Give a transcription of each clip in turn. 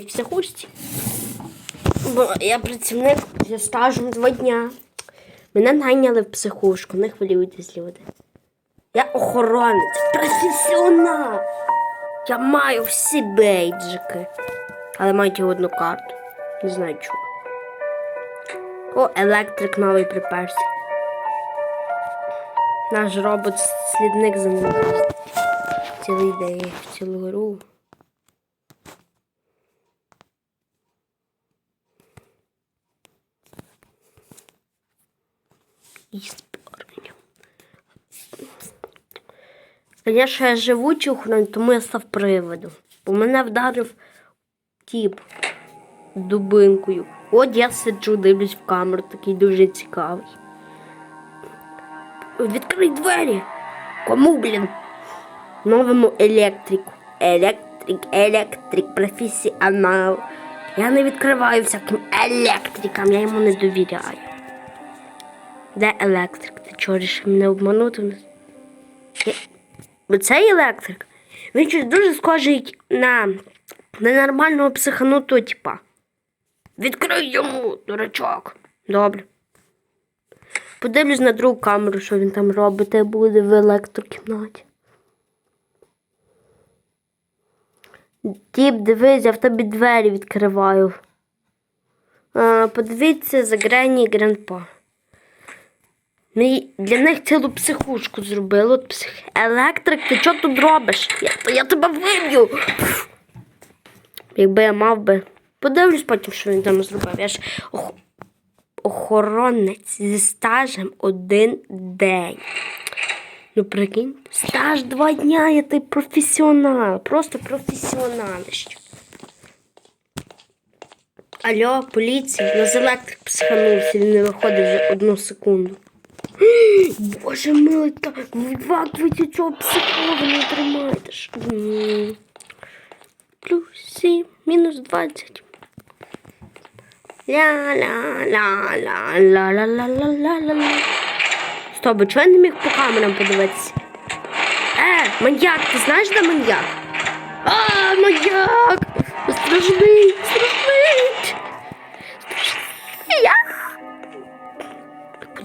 в психушці. Бо я працівник зі стажем два дня. Мене найняли в психушку, не хвилюйтесь, люди. Я охоронець, професіонал. Я маю всі бейджики. Але маю одну карту. Не знаю чого. О, електрик новий приперся. Наш робот-слідник за ним. Цілий день, цілу гру. І спорення. Звісно, я живучий охорон, тому я став приводом. Бо мене вдарив тіп дубинкою. От я сиджу, дивлюсь в камеру, такий дуже цікавий. Відкрий двері. Кому, блін? Новому електрику. Електрик, електрик, професіонал. Я не відкриваю всяким електрикам, я йому не довіряю. Де електрик? Ти чого рішив мене обманути? Я- Оцей електрик? Він щось дуже схожий на ненормального психанутого типа. Відкрий йому, дурачок. Добре. Подивлюсь на другу камеру, що він там робить, і буде в електрокімнаті. Тіп, дивись, я в тобі двері відкриваю. А, подивіться за Грені і. Для них цілу психушку зробили. От псих... Електрик, ти що тут робиш? Я, я тебе виб'ю. Якби я мав би. Подивлюсь потім, що він там зробив. Я ж ох... охоронець зі стажем один день. Ну прикинь, стаж два дня, я ти професіонал, просто професіоналище. Алло, поліція, нас електрик психанувся, він не виходить вже одну секунду. Боже милий, так вивакуйте цього психова, не. М. Плюс сім, мінус двадцять. Ля-ля-ля-ля-ля-ля-ля-ля-ля. Стоп, чого я не міг по камерам подивитися? Е, маньяк, ти знаєш, де маньяк? А, маньяк! Страшний, страшний!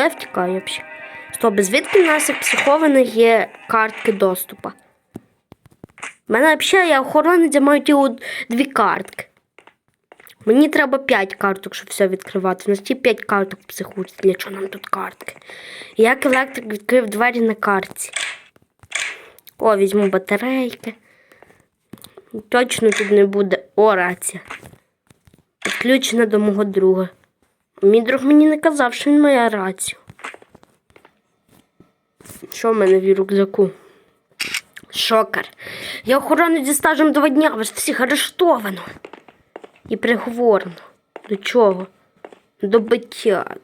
Я втікаю взагалі? Стоп, звідки в нас як психованих є картки доступу? У мене взагалі я охоронець, я маю ті дві картки. Мені треба 5 карток, щоб все відкривати. У нас ті 5 карток в. Для чого нам тут картки? Як електрик відкрив двері на картці. О, візьму батарейки. Точно тут не буде. О, рація. Підключена до мого друга. Мій друг мені не казав, що він має рацію. Що в мене в рюкзаку? Шокер. Я охоронець зі стажем два дня, вас всіх арештовано. І приговорено. До чого? До биття.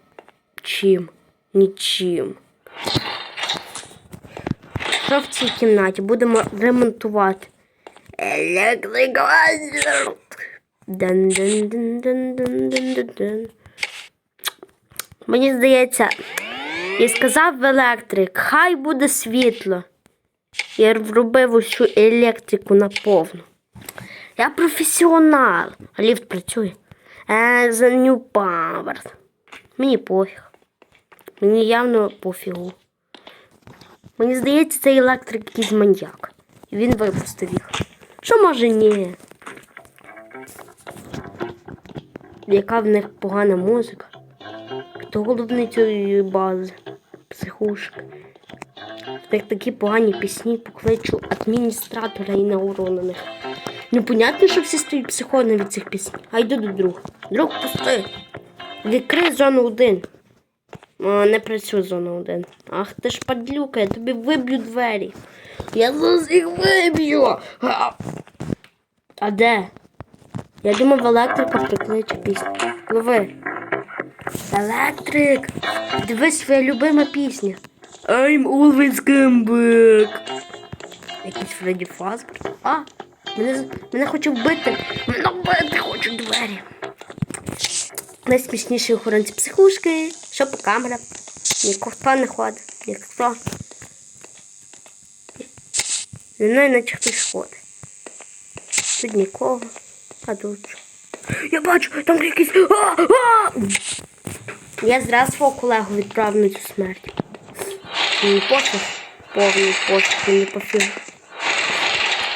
Чим? Нічим. Що в цій кімнаті? Будемо ремонтувати. Електрикозер. Ден-ден-ден-ден-ден-ден-ден. Мені здається, і сказав електрик, хай буде світло. Я врубив усю електрику на повну. Я професіонал. А ліфт працює. Е, за new power. Мені пофіг. Мені явно пофігу. Мені здається, цей електрик якийсь маньяк. І він випустив їх. Що може ні? Яка в них погана музика? Хто головний цієї бази? Психушка. В них такі погані пісні покличу адміністратора і наору. Непонятно, що всі стають психовані від цих пісень. А йду до друга. Друг пусти. Відкрий зону 1. А, не працює зона 1. Ах ти ж падлюка, я тобі виб'ю двері. Я зараз їх виб'ю. А, а де? Я думав, електрика прикличе пісню. Лови. Електрик! Дивись, своя любима пісня. I'm always come back. Якийсь Фредді Фазбер. А, мене, мене хоче вбити. Мене вбити хочу двері. Найсмішніші охоронці психушки. Що по камерам? Ніхто не ходить. Ніхто. Не знаю, наче хтось ходить. Тут нікого. А тут що? Я бачу, там якийсь. А! А! Я зразу свого колегу відправив на цю смерть. Мені пофіг. Повний пофіг, мені пофіг.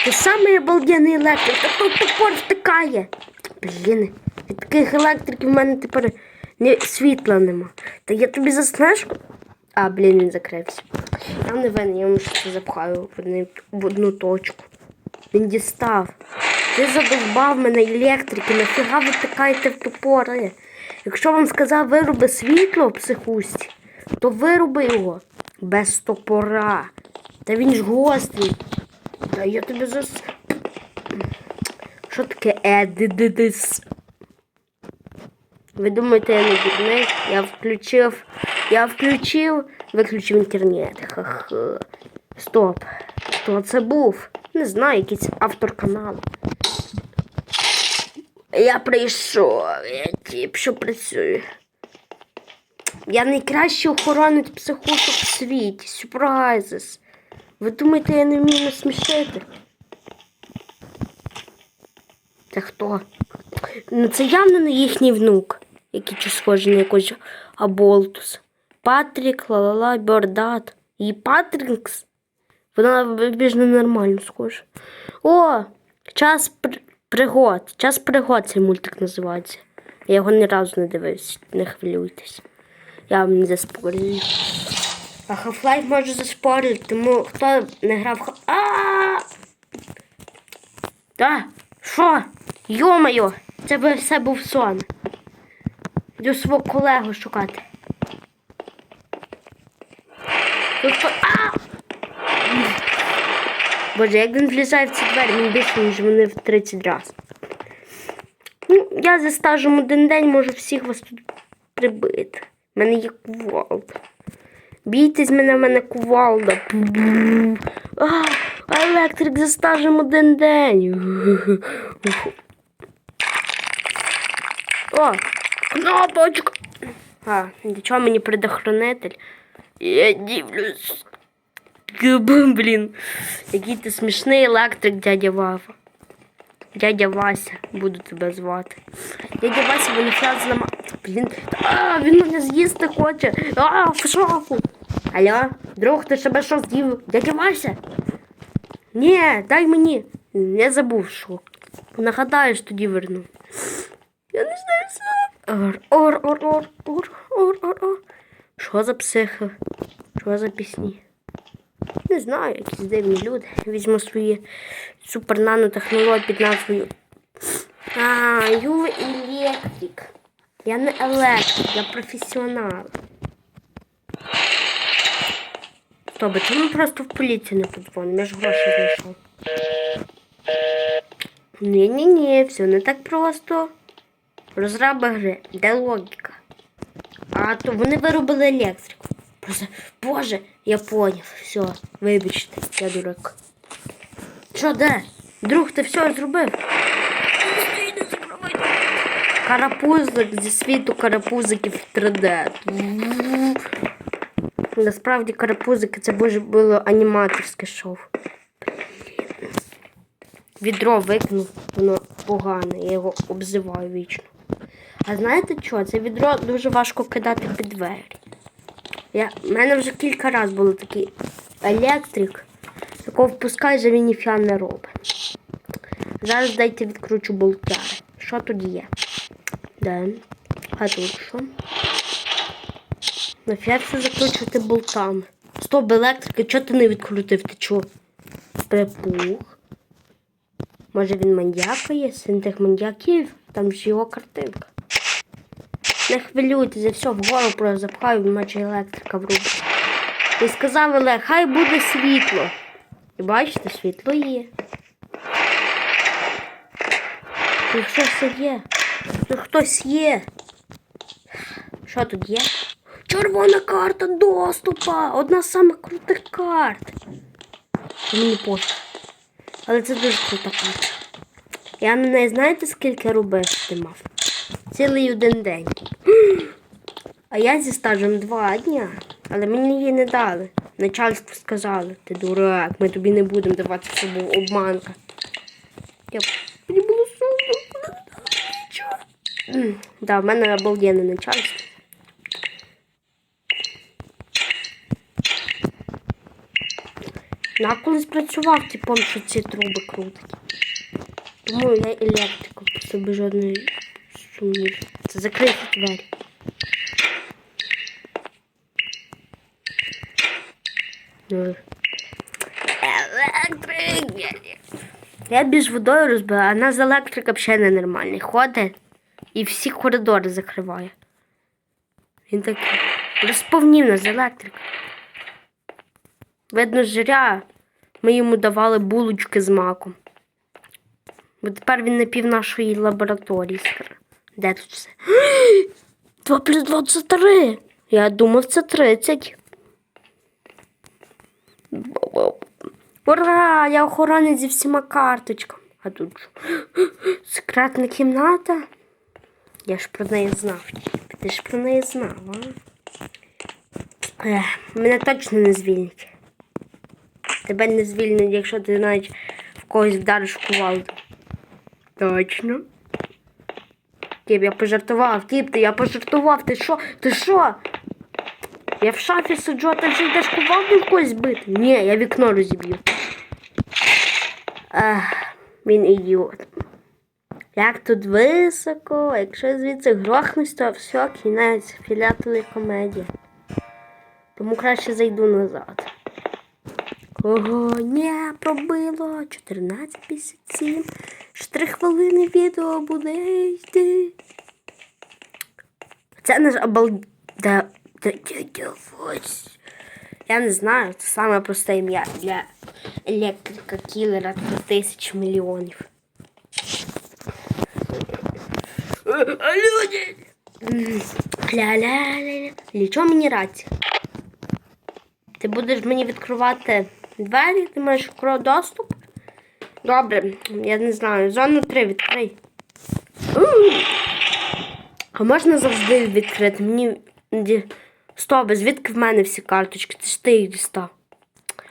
Ти самий обалденний електрик, та тут топор втикає. Блін, від таких електриків в мене тепер не, світла нема. Та я тобі заснежку. А, блін, він закрився. Я не винен, я йому щось запхаю в одну точку. Він дістав. Ти задовбав мене електрики, нафіга ви тикаєте в топори. Якщо вам сказав вироби світло в психусті, то вироби його без топора. Та він ж гострий. Та я тобі зас... Що таке едидидис? Ви думаєте, я не дурний? Я включив. Я включив, виключив інтернет. Ха-ха. Стоп. Хто це був? Не знаю, якийсь автор каналу. Я прийшов, я тип, що працюю. Я найкращий охоронець психушок в світі. Сюрпрайзес. Ви думаєте, я не вмію насмішити? Це хто? Ну це явно не їхній внук, який чи схожий на якогось Аболтус. Патрік, ла-ла-ла, Бьордат. І Патрікс. Вона більш ненормально схожа. О! Час пригод. Час пригод цей мультик називається. Я його ні разу не дивився, не хвилюйтесь. Я вам не заспорюю. А Half-Life може заспорити, тому хто не грав А! Та, що? Йо-моє, це би все був сон. Йду свого колегу шукати. А! Боже, як він влізає в ці двері, він більше, ніж вони в 30 разів. Ну, я за стажем один день можу всіх вас тут прибити. У мене є кувалда. Бійтесь мене, в мене кувалда. А, електрик за стажем один день. О, кнопочка. А, нічого мені предохранитель. Я дивлюсь. Блін. Який ти смішний електрик, дядя Вава. Дядя Вася, буду тебе звати. Дядя Вася, він фляз зламав. Блін. А, він мене з'їсти хоче. А, в шоку. Алло, друг, ти себе що з'їв? Дядя Вася? Ні, дай мені. Я забув, що. Нагадаєш, тоді верну. Я не знаю сам. Ор, ор, ор, ор, ор, ор, ор, ор. Що за психи? Що за пісні? Не знаю, якісь дивні люди. Візьму свої супернанотехнології під назвою. А, Юва електрик. Я не електрик, я професіонал. Стоп, чому просто в поліцію не подзвонимо? Я ж гроші знайшов. Ні-ні-ні, все не так просто. Розраби гри, де логіка? А то вони виробили електрику. Просто, боже, я поняв. Все, вибачте, я дурак. Що, де? Друг, ти все зробив? Карапузик зі світу карапузиків 3D. Насправді карапузики це боже було аніматорське шоу. Відро викинув, воно погане, я його обзиваю вічно. А знаєте що? Це відро дуже важко кидати під двері. Я, в мене вже кілька разів було такий електрик, якого впускаєш, а він ніфіга не робить. Зараз дайте відкручу болтяри. Що тут є? Де? А тут що? Нафіга все закручувати болтами. Стоп, електрики, чого ти не відкрутив? Ти чого? Припух. Може він маньяка є? Син тих маньяків? Там ж його картинка. Не хвилюйтеся, все вгору просто запхаю, наче електрика врубить. І сказав Олег, хай буде світло. І бачите, світло є. Якщо все є, то хтось є. Що тут є? Червона карта доступа! Одна з самих крутих карт. Мені пофіг. Але це дуже крута карта. Я на знаєте скільки робив мав? Цілий один день. А я зі стажем два дня, але мені її не дали. Начальство сказали, ти дурак, ми тобі не будемо давати, був обманка. Я... Мені було сумно. М, Да, в мене обалденне начальство. Я колись працював, типом, що ці труби крутить. Тому я електрику по собі жодної сумнів. Це закриті двері. Електрик. Я більш водою розбила, а нас електрика взагалі ненормальний. Ходить і всі коридори закриває. Він такий розповнів нас електрик. Видно, зря ми йому давали булочки з маком. Бо тепер він напів нашої лабораторії. скр- Де тут все? 2 плюс 2 це 3. Я думав, це 30. Ура! Я охоронець зі всіма карточками. А тут що? Секретна кімната. Я ж про неї знав. Ти ж про неї знав, а? Ех, мене точно не звільнять. Тебе не звільнять, якщо ти навіть в когось вдариш кувалду. Точно. Тіп, я пожартував, тіп, ти я пожартував, ти що? Ти що? Я в шафі сиджу, а ти вже йдеш кувалду в когось бити? Ні, я вікно розіб'ю. Ах, він ідіот. Як тут високо, якщо звідси грохнусь, то все, кінець, філятової комедії. Тому краще зайду назад. Ого, ні, пробило 14.57. Ще хвилини відео буде йти. Це наш обалд... Да, да, да, да, ось. Я не знаю, це саме просте ім'я для електрика кілера для тисяч мільйонів. А люди! Ля-ля-ля-ля. Лічо мені рація. Ти будеш мені відкривати двері, ти маєш доступ. Добре, я не знаю. Зону 3 відкрий. А можна завжди відкрити? Мені. Стоп, звідки в мене всі карточки? Це ж ти їх дістав.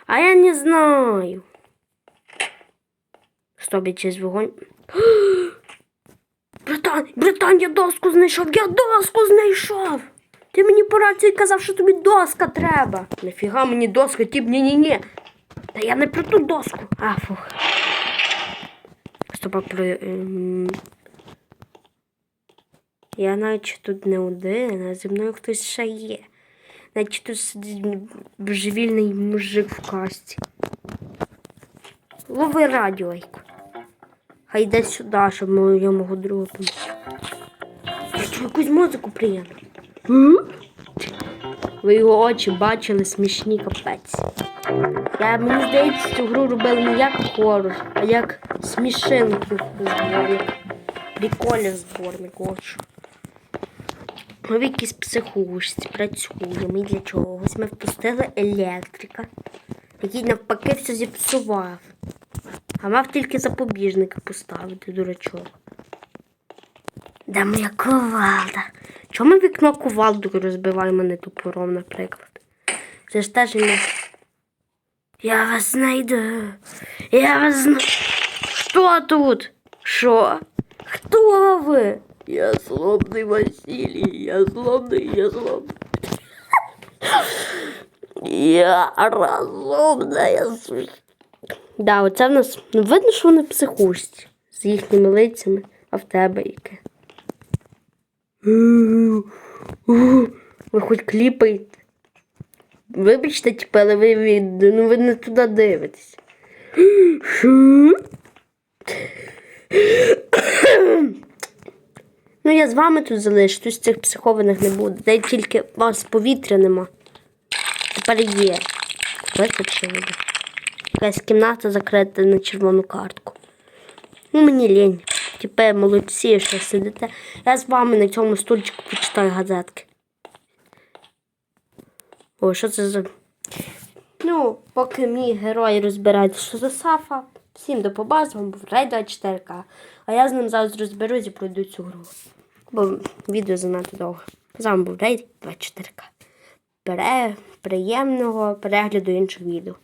А я не знаю. Стоп, я через вогонь. Братан, братан, я доску знайшов, я доску знайшов. Ти мені по рації казав, що тобі доска треба. Нафіга мені доска, тіп, ні-ні-ні. Та я не про ту доску. А, фух. Стоп, про. Ем... Я наче тут не один, а зі мною хтось ще є. Наче тут сидить божевільний мужик в касті. Лови радіо. Хай йде сюди, щоб моєму другу помогти. Я чую якусь музику приємну. Ви його очі бачили смішні капець. Я, мені здається, цю гру робили не як хорор, а як смішинку зборник. Прикольний зборник, що. Ми в психушці працюємо і для чогось. Ми впустили електрика, який навпаки все зіпсував. А мав тільки запобіжника поставити, дурачок. Де моя кувалда? Чому ми вікно кувалдою розбиваємо не топором, наприклад? Це ж теж не. Я вас знайду. Я вас знайду. Що тут? Що? Хто ви? Я злобний Василій, я злобний, я злобний. Я розумна, я. Да, оце в нас. Ну, видно, що вони психушці з їхніми лицями, а в тебе яке. Ви хоч кліпаєте. Вибачте, типу, але ви, від... ну, ви не туди дивитесь. Ну, я з вами тут залишусь, цих психованих не буде. Де тільки у вас повітря нема. Тепер є. Виключили. Якась кімната закрита на червону картку. Ну, мені лінь. Тепер молодці, що сидите. Я з вами на цьому стульчику почитаю газетки. О, що це за. Ну, поки мій герой розбирається, що за сафа. Всім до побачення, був Рейда 4К. А я з ним зараз розберусь і пройду цю гру. Бо відео занадто довго. З вами був Рейд 24К. Пере... Приємного перегляду інших відео.